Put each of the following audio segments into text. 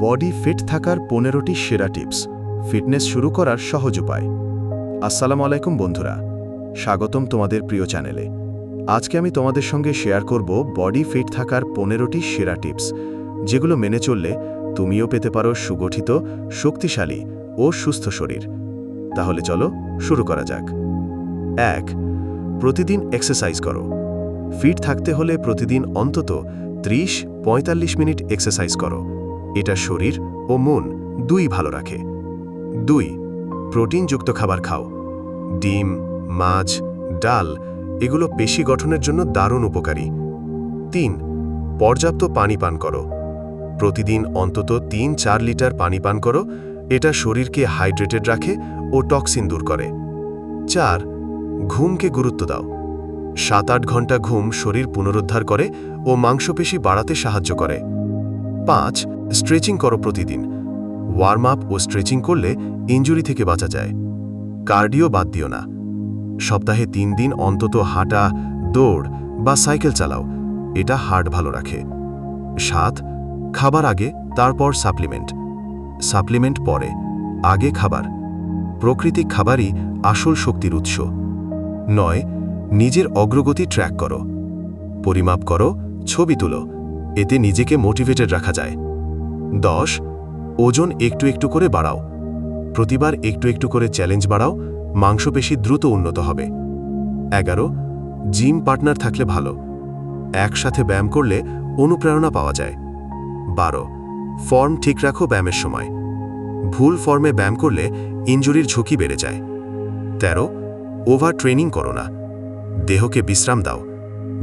Body fit থাকার পনেরোটি সেরা টিপস। ফিটনেস শুরু করার সহজ উপায়। আসসালামু আলাইকুম বন্ধুরা। স্বাগতম তোমাদের প্রিয় চ্যানেলে। আজকে আমি তোমাদের সঙ্গে শেয়ার করব বডি ফিট থাকার পনেরোটি সেরা টিপস, যেগুলো মেনে চললে তুমিও পেতে পারো সুগঠিত, শক্তিশালী ও সুস্থ শরীর। তাহলে চলো শুরু করা যাক। এক, প্রতিদিন এক্সারসাইজ করো। ফিট থাকতে হলে প্রতিদিন অন্তত ত্রিশ পঁয়তাল্লিশ মিনিট এক্সারসাইজ করো। এটা শরীর ও মন দুই ভালো রাখে। দুই, প্রোটিনযুক্ত খাবার খাও। ডিম, মাছ, ডাল, এগুলো পেশি গঠনের জন্য দারুণ উপকারী। তিন, পর্যাপ্ত পানি পান করো। প্রতিদিন অন্তত তিন চার লিটার পানি পান করো। এটা শরীরকে হাইড্রেটেড রাখে ও টক্সিন দূর করে। চার, ঘুমকে গুরুত্ব দাও। সাত আট ঘণ্টা ঘুম শরীর পুনরুদ্ধার করে ও মাংসপেশি বাড়াতে সাহায্য করে। পাঁচ স্ট্রেচিং করো প্রতিদিন। ওয়ার্ম আপ ও স্ট্রেচিং করলে ইঞ্জুরি থেকে বাঁচা যায়। কার্ডিও বাদ দিও না। সপ্তাহে তিন দিন অন্তত হাঁটা, দৌড় বা সাইকেল চালাও। এটা হার্ট ভালো রাখে। সাত, খাবার আগে, তারপর সাপ্লিমেন্ট। সাপ্লিমেন্ট পরে, আগে খাবার। প্রকৃতিক খাবারই আসল শক্তির উৎস। নয়, নিজের অগ্রগতি ট্র্যাক করো। পরিমাপ করো, ছবি তুলো। এতে নিজেকে মোটিভেটেড রাখা যায়। দশ, ওজন একটু একটু করে বাড়াও। প্রতিবার একটু একটু করে চ্যালেঞ্জ বাড়াও, মাংসপেশি দ্রুত উন্নত হবে। এগারো জিম পার্টনার থাকলে ভালো। একসাথে ব্যায়াম করলে অনুপ্রেরণা পাওয়া যায়। বারো ফর্ম ঠিক রাখো ব্যায়ামের সময়। ভুল ফর্মে ব্যায়াম করলে ইঞ্জুরির ঝুঁকি বেড়ে যায়। তেরো ওভার ট্রেনিং করো না। দেহকে বিশ্রাম দাও।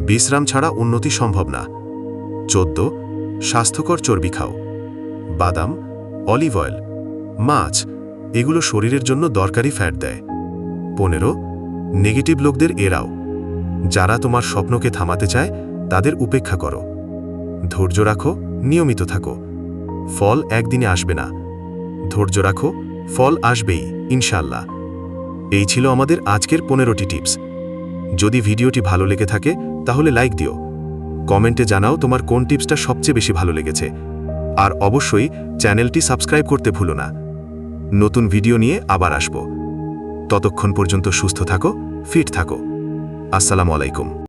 বিশ্রাম ছাড়া উন্নতি সম্ভব না। চোদ্দ, স্বাস্থ্যকর চর্বি খাও। বাদাম, অলিভ অয়েল, মাছ, এগুলো শরীরের জন্য দরকারি ফ্যাট দেয়। পনেরো, নেগেটিভ লোকদের এরাও যারা তোমার স্বপ্নকে থামাতে চায়, তাদের উপেক্ষা করো। ধৈর্য রাখো, নিয়মিত থাকো। ফল একদিনে আসবে না। ধৈর্য রাখো, ফল আসবেই ইনশাল্লাহ এই ছিল আমাদের আজকের পনেরোটি টিপস। যদি ভিডিওটি ভালো লেগে থাকে, তাহলে লাইক দিও। কমেন্টে জানাও তোমার কোন টিপসটা সবচেয়ে বেশি ভালো লেগেছে। আর অবশ্যই চ্যানেলটি সাবস্ক্রাইব করতে ভুলো না। নতুন ভিডিও নিয়ে আবার আসব। ততক্ষণ পর্যন্ত সুস্থ থাকো, ফিট থাকো। আসসালামু আলাইকুম।